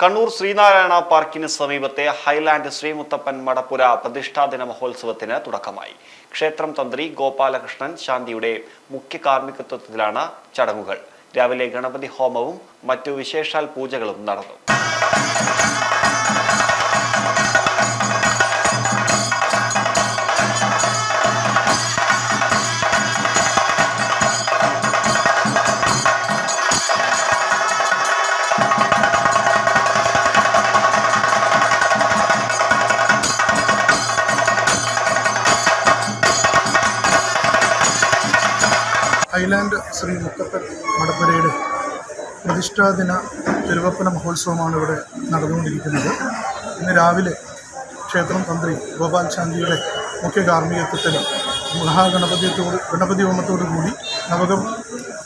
കണ്ണൂർ ശ്രീനാരായണ പാർക്കിന് സമീപത്തെ ഹൈലാൻഡ് ശ്രീമുത്തപ്പൻ മടപ്പുര പ്രതിഷ്ഠാദിന മഹോത്സവത്തിന് തുടക്കമായി. ക്ഷേത്രം തന്ത്രി ഗോപാലകൃഷ്ണൻ ശാന്തിയുടെ മുഖ്യ കാർമ്മികത്വത്തിലാണ് ചടങ്ങുകൾ. രാവിലെ ഗണപതി ഹോമവും മറ്റു വിശേഷാൽ പൂജകളും നടന്നു. ഹൈലാൻഡ് ശ്രീ മുക്കപ്പൻ മടപ്പുരയുടെ പ്രതിഷ്ഠാദിന തിരുവപ്പന മഹോത്സവമാണ് ഇവിടെ നടന്നുകൊണ്ടിരിക്കുന്നത്. ഇന്ന് രാവിലെ ക്ഷേത്രം തന്ത്രി ഗോപാൽ ചാന്തിയുടെ മുഖ്യ കാർമ്മികത്വത്തിൽ മഹാഗണപതിയോട് ഗണപതി ഹോമത്തോടു കൂടി നവകം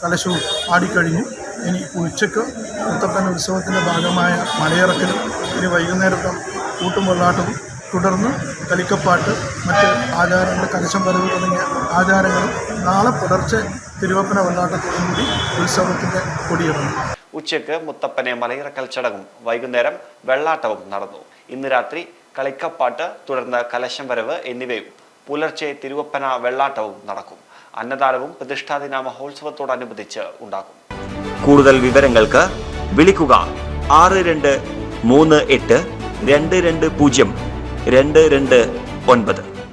കലശവും ആടിക്കഴിഞ്ഞു ഇനി ഉച്ചയ്ക്ക് മുത്തപ്പൻ ഉത്സവത്തിന്റെ ഭാഗമായ മലയിറക്കലും ഇനി വൈകുന്നേരത്തെ കൂട്ടും വെള്ളാട്ടവും തുടർന്ന് കലിക്കപ്പാട്ട് മറ്റ് ആചാരങ്ങൾ കലശം വരവ് തുടങ്ങിയ ആചാരങ്ങളും നാളെ പുലർച്ചെ തിരുവപ്പന വെള്ളാട്ടത്തോടും കൂടി ഉത്സവത്തിന്റെ കൊടിയിടുന്നു ഉച്ചയ്ക്ക് മുത്തപ്പനെ മലയിറക്കൽ ചടങ്ങും വൈകുന്നേരം വെള്ളാട്ടവും നടന്നു. ഇന്ന് രാത്രി കളിക്കപ്പാട്ട് തുടർന്ന് കലശം വരവ് എന്നിവയും പുലർച്ചെ തിരുവപ്പന വെള്ളാട്ടവും നടക്കും. അന്നദാനവും പ്രതിഷ്ഠാദിന മഹോത്സവത്തോടനുബന്ധിച്ച് ഉണ്ടാകും. കൂടുതൽ വിവരങ്ങൾക്ക് വിളിക്കുക ആറ് രണ്ട് മൂന്ന് എട്ട് രണ്ട് രണ്ട് പൂജ്യം രണ്ട് രണ്ട് ഒൻപത്.